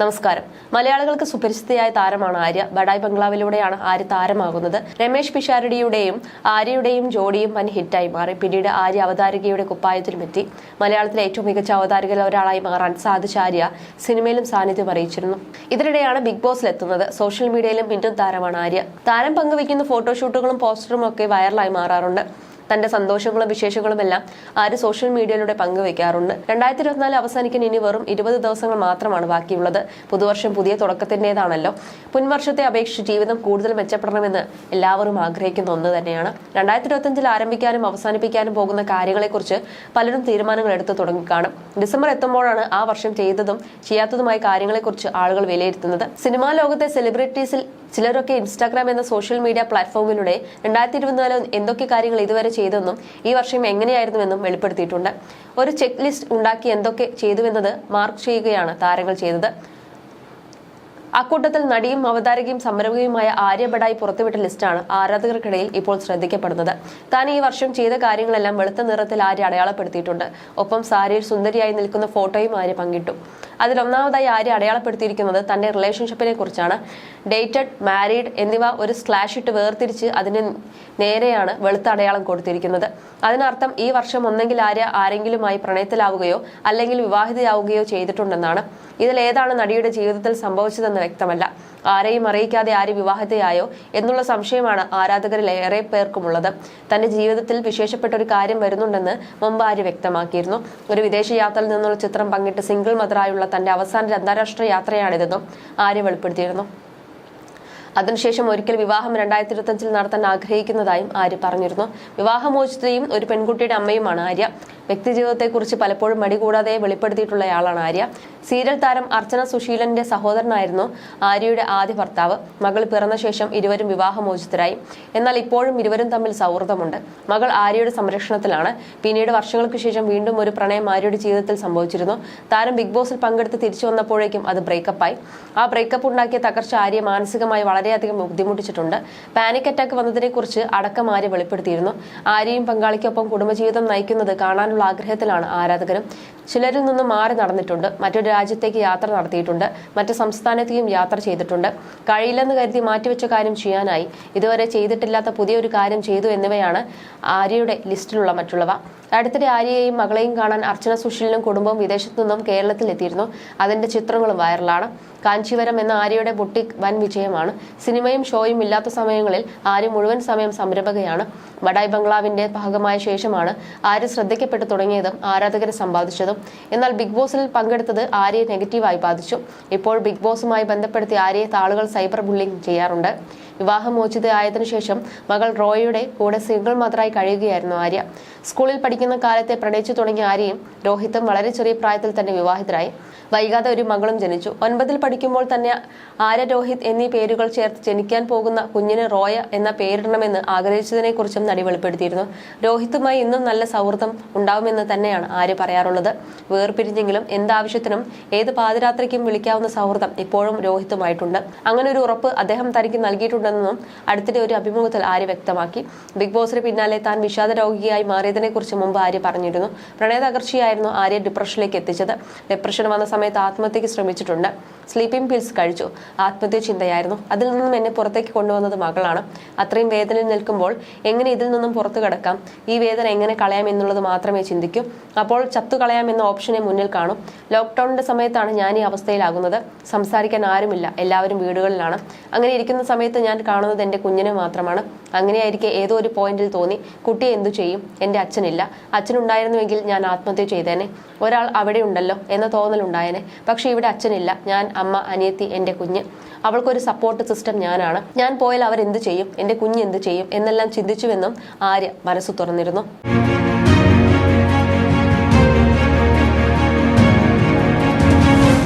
നമസ്കാരം. മലയാളികൾക്ക് സുപരിചിതയായ താരമാണ് ആര്യ. ബഡായ് ബംഗ്ലാവിലൂടെയാണ് ആര്യ താരമാകുന്നത്. രമേശ് പിഷാരടിയുടെയും ആര്യയുടെയും ജോഡിയും വൻ ഹിറ്റായി മാറി. പിന്നീട് ആര്യ അവതാരികയുടെ കുപ്പായത്തിലുമെത്തി. മലയാളത്തിലെ ഏറ്റവും മികച്ച അവതാരികയിൽ ഒരാളായി മാറാൻ സാധിച്ച ആര്യ സിനിമയിലും സാന്നിധ്യം അറിയിച്ചിരുന്നു. ഇതിനിടെയാണ് ബിഗ് ബോസിൽ എത്തുന്നത് സോഷ്യൽ മീഡിയയിലും പിന്നും താരമാണ് ആര്യ. താരം പങ്കുവയ്ക്കുന്ന ഫോട്ടോഷൂട്ടുകളും പോസ്റ്ററും ഒക്കെ വൈറലായി മാറാറുണ്ട്. തന്റെ സന്തോഷങ്ങളും വിശേഷങ്ങളും എല്ലാം ആര് സോഷ്യൽ മീഡിയയിലൂടെ പങ്കുവെക്കാറുണ്ട്. രണ്ടായിരത്തി ഇരുപത്തിനാല് അവസാനിക്കാൻ ഇനി വെറും ഇരുപത് ദിവസങ്ങൾ മാത്രമാണ് ബാക്കിയുള്ളത്. പുതുവർഷം പുതിയ തുടക്കത്തിന്റെതാണല്ലോ മുൻവർഷത്തെ അപേക്ഷിച്ച് ജീവിതം കൂടുതൽ മെച്ചപ്പെടണമെന്ന് എല്ലാവരും ആഗ്രഹിക്കുന്ന ഒന്ന് തന്നെയാണ്. രണ്ടായിരത്തി ഇരുപത്തിയഞ്ചിൽ ആരംഭിക്കാനും അവസാനിപ്പിക്കാനും പോകുന്ന കാര്യങ്ങളെക്കുറിച്ച് പലരും തീരുമാനങ്ങൾ എടുത്തു തുടങ്ങിക്കാണും. ഡിസംബർ എത്തുമ്പോഴാണ് ആ വർഷം ചെയ്തതും ചെയ്യാത്തതുമായ കാര്യങ്ങളെക്കുറിച്ച് ആളുകൾ വിലയിരുത്തുന്നത്. സിനിമാ ലോകത്തെ സെലിബ്രിറ്റീസിൽ ചിലരൊക്കെ ഇൻസ്റ്റാഗ്രാം എന്ന സോഷ്യൽ മീഡിയ പ്ലാറ്റ്ഫോമിലൂടെ രണ്ടായിരത്തി ഇരുപത്തിനാല് എന്തൊക്കെ കാര്യങ്ങൾ ഇതുവരെ ചെയ്തെന്നും ഈ വർഷം എങ്ങനെയായിരുന്നുവെന്നും വെളിപ്പെടുത്തിയിട്ടുണ്ട്. ഒരു ചെക്ക് ലിസ്റ്റ് ഉണ്ടാക്കി എന്തൊക്കെ ചെയ്തുവെന്നത് മാർക്ക് ചെയ്യുകയാണ് താരങ്ങൾ ചെയ്തത്. അക്കൂട്ടത്തിൽ നടിയും അവതാരകയും സംരംഭകയുമായ ആര്യ പുറത്തുവിട്ട ലിസ്റ്റാണ് ആരാധകർക്കിടയിൽ ഇപ്പോൾ ശ്രദ്ധിക്കപ്പെടുന്നത്. താൻ ഈ വർഷം ചെയ്ത കാര്യങ്ങളെല്ലാം വെളുത്ത നിറത്തിൽ ആര്യ അടയാളപ്പെടുത്തിയിട്ടുണ്ട്. ഒപ്പം സാരിയിൽ സുന്ദരിയായി നിൽക്കുന്ന ഫോട്ടോയും ആര്യ പങ്കിട്ടു. അതിലൊന്നാമതായി ആര്യ അടയാളപ്പെടുത്തിയിരിക്കുന്നത് തന്റെ റിലേഷൻഷിപ്പിനെ കുറിച്ചാണ് ഡേറ്റഡ് മാരീഡ് എന്നിവ ഒരു സ്ലാഷ് ഇട്ട് വേർതിരിച്ച് അതിന് നേരെയാണ് വെളുത്ത അടയാളം കൊടുത്തിരിക്കുന്നത്. അതിനർത്ഥം ഈ വർഷം ഒന്നെങ്കിൽ ആര്യ ആരെങ്കിലുമായി പ്രണയത്തിലാവുകയോ അല്ലെങ്കിൽ വിവാഹിതയാവുകയോ ചെയ്തിട്ടുണ്ടെന്നാണ്. ഇതിൽ ഏതാണ് നടിയുടെ ജീവിതത്തിൽ സംഭവിച്ചതെന്ന് വ്യക്തമല്ല. ആരെയും അറിയിക്കാതെ ആര് വിവാഹിതയായോ എന്നുള്ള സംശയമാണ് ആരാധകരിൽ ഏറെ പേർക്കുമുള്ളത്. തന്റെ ജീവിതത്തിൽ വിശേഷപ്പെട്ട ഒരു കാര്യം വരുന്നുണ്ടെന്ന് മുമ്പ് ആര് വ്യക്തമാക്കിയിരുന്നു. ഒരു വിദേശ യാത്രയിൽ നിന്നുള്ള ചിത്രം പങ്കിട്ട് സിംഗിൾ മദറായുള്ള തന്റെ അവസാന അന്താരാഷ്ട്ര യാത്രയാണിതെന്നും ആര്യ വെളിപ്പെടുത്തിയിരുന്നു. അതിനുശേഷം ഒരിക്കൽ വിവാഹം രണ്ടായിരത്തി ഇരുപത്തഞ്ചിൽ നടത്താൻ ആഗ്രഹിക്കുന്നതായും ആര്യ പറഞ്ഞിരുന്നു. വിവാഹമോചിതയും ഒരു പെൺകുട്ടിയുടെ അമ്മയുമാണ് ആര്യ. വ്യക്തിജീവിതത്തെക്കുറിച്ച് പലപ്പോഴും മടി കൂടാതെ വെളിപ്പെടുത്തിയിട്ടുള്ളയാളാണ് ആര്യ. സീരിയൽ താരം അർച്ചന സുശീലന്റെ സഹോദരനായിരുന്നു ആര്യയുടെ ആദ്യ ഭർത്താവ്. മകൾ പിറന്ന ശേഷം ഇരുവരും വിവാഹമോചിതരായി. എന്നാൽ ഇപ്പോഴും ഇരുവരും തമ്മിൽ സൗഹൃദമുണ്ട്. മകൾ ആര്യയുടെ സംരക്ഷണത്തിലാണ്. പിന്നീട് വർഷങ്ങൾക്ക് ശേഷം വീണ്ടും ഒരു പ്രണയം ആര്യയുടെ ജീവിതത്തിൽ സംഭവിച്ചിരുന്നു. താരം ബിഗ് ബോസിൽ പങ്കെടുത്ത് തിരിച്ചു വന്നപ്പോഴേക്കും അത് ബ്രേക്കപ്പായി. ആ ബ്രേക്കപ്പ് ഉണ്ടാക്കിയ തകർച്ച ആര്യ മാനസികമായി വളരെയധികം ബുദ്ധിമുട്ടിച്ചിട്ടുണ്ട്. പാനിക് അറ്റാക്ക് വന്നതിനെക്കുറിച്ച് അടക്കം ആര്യ വെളിപ്പെടുത്തിയിരുന്നു. ആര്യയും പങ്കാളിക്കൊപ്പം കുടുംബജീവിതം നയിക്കുന്നത് കാണാനുള്ള ആഗ്രഹത്തിലാണ് ആരാധകരും. ചിലരിൽ നിന്ന് മാറി നടന്നിട്ടുണ്ട്. മറ്റൊരു രാജ്യത്തേക്ക് യാത്ര നടത്തിയിട്ടുണ്ട്. മറ്റു സംസ്ഥാനത്തേക്കും യാത്ര ചെയ്തിട്ടുണ്ട്. കഴിയില്ലെന്ന് കരുതി മാറ്റിവെച്ച കാര്യം ചെയ്യാനായി. ഇതുവരെ ചെയ്തിട്ടില്ലാത്ത പുതിയൊരു കാര്യം ചെയ്തു എന്നിവയാണ് ആര്യയുടെ ലിസ്റ്റിലുള്ള മറ്റുള്ളവ. അടുത്തിടെ ആര്യയെയും മകളെയും കാണാൻ അർച്ചന സുശീലിനും കുടുംബവും വിദേശത്തു നിന്നും കേരളത്തിൽ എത്തിയിരുന്നു. അതിന്റെ ചിത്രങ്ങളും വൈറലാണ്. കാഞ്ചീവരം എന്ന ആര്യയുടെ ബുട്ടിക് വൻ വിജയമാണ്. സിനിമയും ഷോയും ഇല്ലാത്ത സമയങ്ങളിൽ ആര്യ മുഴുവൻ സമയം സംരംഭകയാണ്. വടായ് ബംഗ്ലാവിന്റെ ഭാഗമായ ശേഷമാണ് ആര്യ ശ്രദ്ധിക്കപ്പെട്ടു തുടങ്ങിയതും ആരാധകരെ സമ്പാദിച്ചതും. എന്നാൽ ബിഗ് ബോസിൽ പങ്കെടുത്തത് ആര്യയെ നെഗറ്റീവായി ബാധിച്ചു. ഇപ്പോൾ ബിഗ് ബോസുമായി ബന്ധപ്പെടുത്തി ആര്യയെ താളുകൾ സൈബർ ബുള്ളിംഗ് ചെയ്യാറുണ്ട്. വിവാഹമോചിതയായതിനു ശേഷം മകൾ റോയിയുടെ കൂടെ സിംഗിൾ മദറായി കഴിയുകയായിരുന്നു ആര്യ. സ്കൂളിൽ പഠിക്കുന്ന കാലത്തെ പ്രണയിച്ചു തുടങ്ങിയ ആര്യയും രോഹിത്തും വളരെ ചെറിയ പ്രായത്തിൽ തന്നെ വിവാഹിതരായി. വൈകാതെ ഒരു മകളും ജനിച്ചു. ഒൻപതിൽ പഠിക്കുമ്പോൾ തന്നെ ആര്യ രോഹിത് എന്നീ പേരുകൾ ചേർത്ത് ജനിക്കാൻ പോകുന്ന കുഞ്ഞിന് റോയ എന്ന പേരിടണമെന്ന് ആഗ്രഹിച്ചതിനെ കുറിച്ചും നടി വെളിപ്പെടുത്തിയിരുന്നു. രോഹിത്തുമായി ഇന്നും നല്ല സൗഹൃദം ഉണ്ടാവുമെന്ന് തന്നെയാണ് ആര്യ പറയാറുള്ളത്. വേർപിരിഞ്ഞെങ്കിലും എന്താവശ്യത്തിനും ഏത് പാതിരാത്രിക്കും വിളിക്കാവുന്ന സൗഹൃദം ഇപ്പോഴും രോഹിത്തുമായിട്ടുണ്ട്. അങ്ങനെ ഒരു ഉറപ്പ് അദ്ദേഹം തനിക്ക് നൽകിയിട്ടുണ്ടെന്നും അടുത്തിടെ ഒരു അഭിമുഖത്തിൽ ആര്യ വ്യക്തമാക്കി. ബിഗ് ബോസിന് പിന്നാലെ താൻ വിഷാദ രോഗിയായി മാറിയതിനെ കുറിച്ച് മുമ്പ് ആര്യ പറഞ്ഞിരുന്നു. പ്രണയ തകർച്ചയായിരുന്നു ആര്യ ഡിപ്രഷനിലേക്ക് എത്തിച്ചത്. ഡിപ്രഷൻ വന്ന സമയത്ത് ആത്മഹത്യക്ക് ശ്രമിച്ചിട്ടുണ്ട്. സ്ലീപ്പിംഗ് പിൽസ് കഴിച്ചു. ആത്മഹത്യ ചിന്തയായിരുന്നു. അതിൽ നിന്നും എന്നെ പുറത്തേക്ക് കൊണ്ടുവന്നത് മകളാണ്. അത്രയും വേദനയിൽ നിൽക്കുമ്പോൾ എങ്ങനെ ഇതിൽ നിന്നും പുറത്തു കിടക്കാം? ഈ വേദന എങ്ങനെ കളയാം എന്നുള്ളത് മാത്രമേ ചിന്തിക്കൂ. അപ്പോൾ ചത്തു കളയാം എന്ന ഓപ്ഷനെ മുന്നിൽ കാണും. ലോക്ക്ഡൌണിന്റെ സമയത്താണ് ഞാൻ ഈ അവസ്ഥയിലാകുന്നത്. സംസാരിക്കാൻ ആരുമില്ല. എല്ലാവരും വീടുകളിലാണ്. അങ്ങനെ ഇരിക്കുന്ന സമയത്ത് ഞാൻ കാണുന്നത് എന്റെ കുഞ്ഞിനെ മാത്രമാണ്. അങ്ങനെയായിരിക്കെ ഏതോ ഒരു പോയിന്റിൽ തോന്നി കുട്ടി എന്തു ചെയ്യും? എന്റെ അച്ഛനില്ല. അച്ഛനുണ്ടായിരുന്നുവെങ്കിൽ ഞാൻ ആത്മഹത്യ ചെയ്തേനെ. ഒരാൾ അവിടെ ഉണ്ടല്ലോ എന്ന തോന്നലുണ്ടായേനെ. പക്ഷെ ഇവിടെ അച്ഛനില്ല. ഞാൻ അമ്മ അനിയത്തി എന്റെ കുഞ്ഞ്. അവൾക്കൊരു സപ്പോർട്ട് സിസ്റ്റം ഞാനാണ്. ഞാൻ പോയാൽ അവരെന്ത് ചെയ്യും? എന്റെ കുഞ്ഞ് എന്ത് ചെയ്യും? എന്നെല്ലാം ചിന്തിച്ചുവെന്നും ആര്യ മനസ്സ് തുറന്നിരുന്നു.